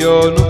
సియోను వెళ్ళుదము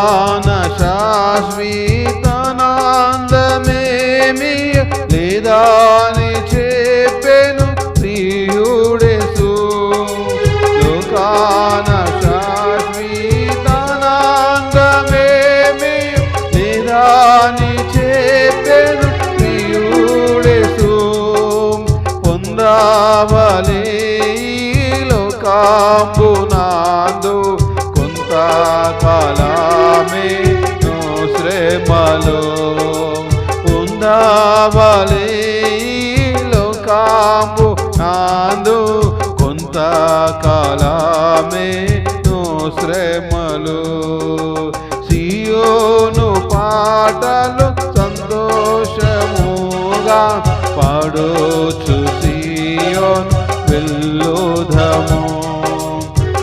లోకాన పాటలు సంతోషముగా పాడోచు సియోను వెళ్ళుధము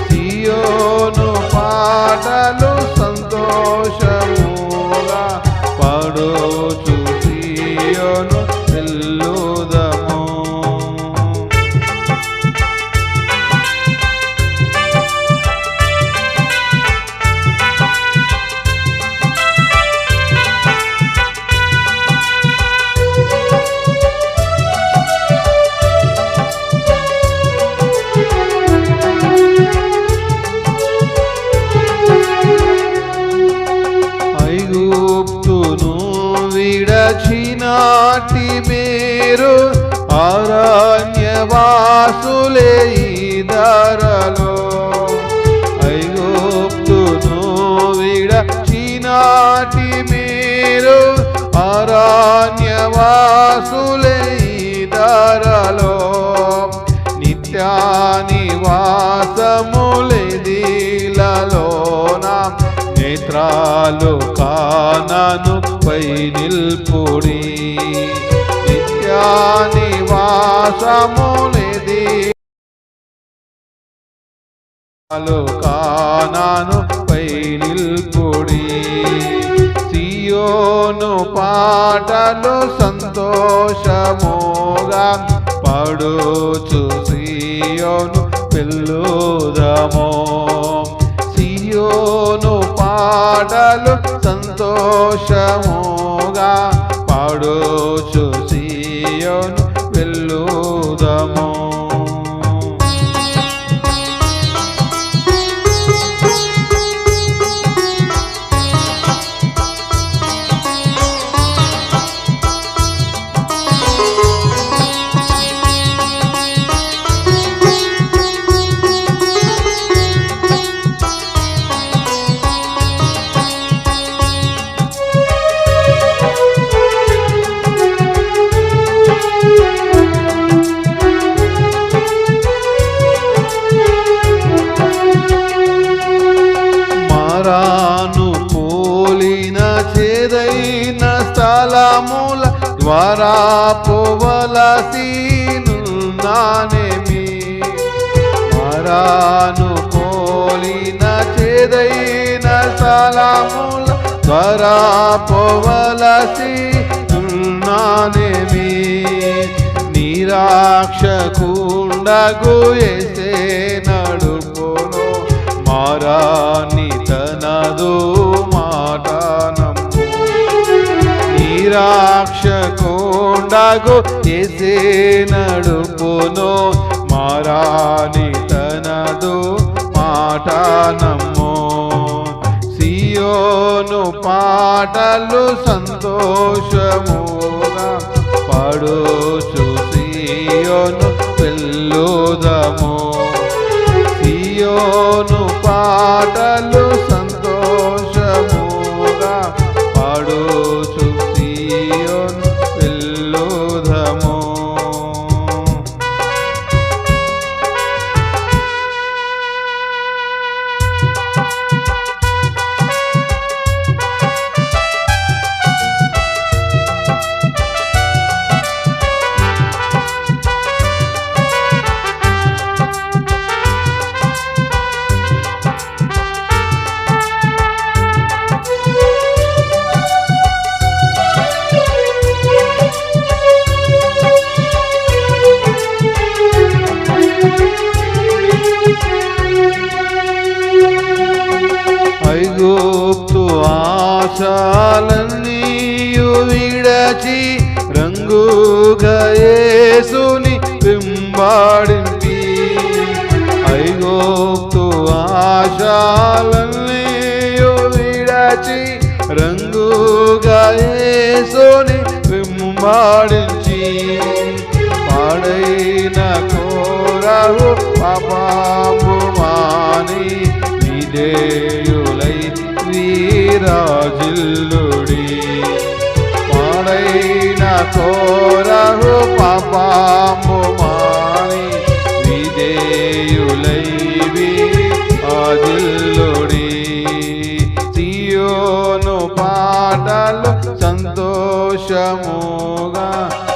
సియోను పాటలు సంతోషముగా పాడోచు సియోను అరణ్యవాసులే ఈ ధరలో. ఐగుప్తును విడచినాటి మీరు అరణ్యవాసులే ఈ ధరలో. నిత్యానివాసములెదిలలోన నేత్రాలు కానను పై నిల్పుడి. నిత్యానివాసములెది కానాను పై నిల్పుడి సియోను పాటలు సంతోషముగా పడుచు సియోను పిల్లుదమో సియోను పాటలు సంతోషముగా పాడుచు పోవలసినున్నానేమి? మరాను పోలిన చేదైన సలాముల త్వరా పోవలసి పోవలసినున్నానేమి? నిరాక్షకుండగు ఎసే నడుపును మారాని తనదు మాట నిరాక్షకుండగు ఎసే నడుపును మారాని తనదు మాట మాటనము సియోను పాటలు సంతోషముగా పాడుచు సియోను పెళ్ళుదము. సియోను పాటలు విడచి రంగుగా యేసుని వెంబాడింపి. ఐగోప్తు ఆశాలన్నీయు విడచి రంగుగా యేసుని వెంబాడించి. పాడైన కోరహు పాపాము మాని విధేయులై వీరాజిల్లుడి. పాడైన కోరహు పాపాము మాని విధేయులై వీరాజిల్లుడి సియోను పాటలు సంతోషముగా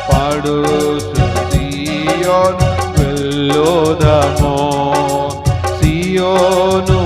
పాడు సియోను సియోను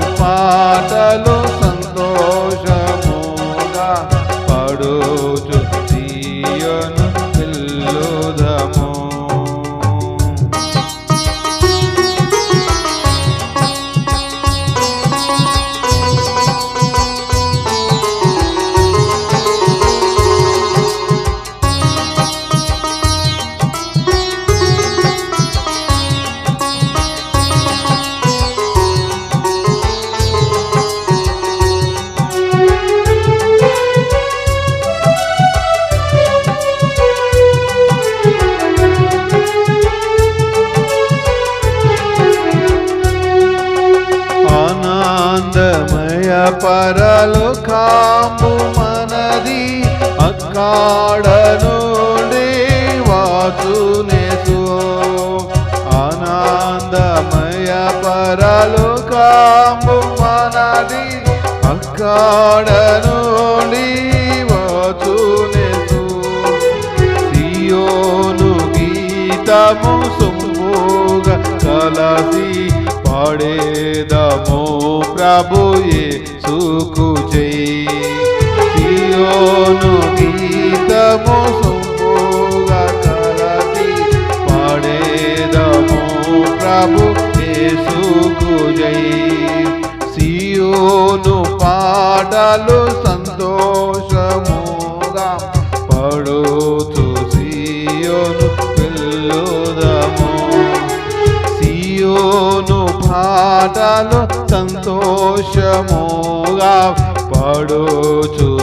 పరలు కాము మనది అక్కాడ నుండి వాచునేసు ఆనందమయ పరలు కాము మనది అక్కాడ నుండి వాచునేసు సియోను గీతము సొమ్ముగా కలసీ పడేదము ప్రభుయే సుకు చేయోను గీతము సుగా కలపి పడేదము ప్రభు యేసుకు జై సియోను పాటలు సంతోషముగా పడుతు సియోను మాటలు సంతోషముగా పడుచు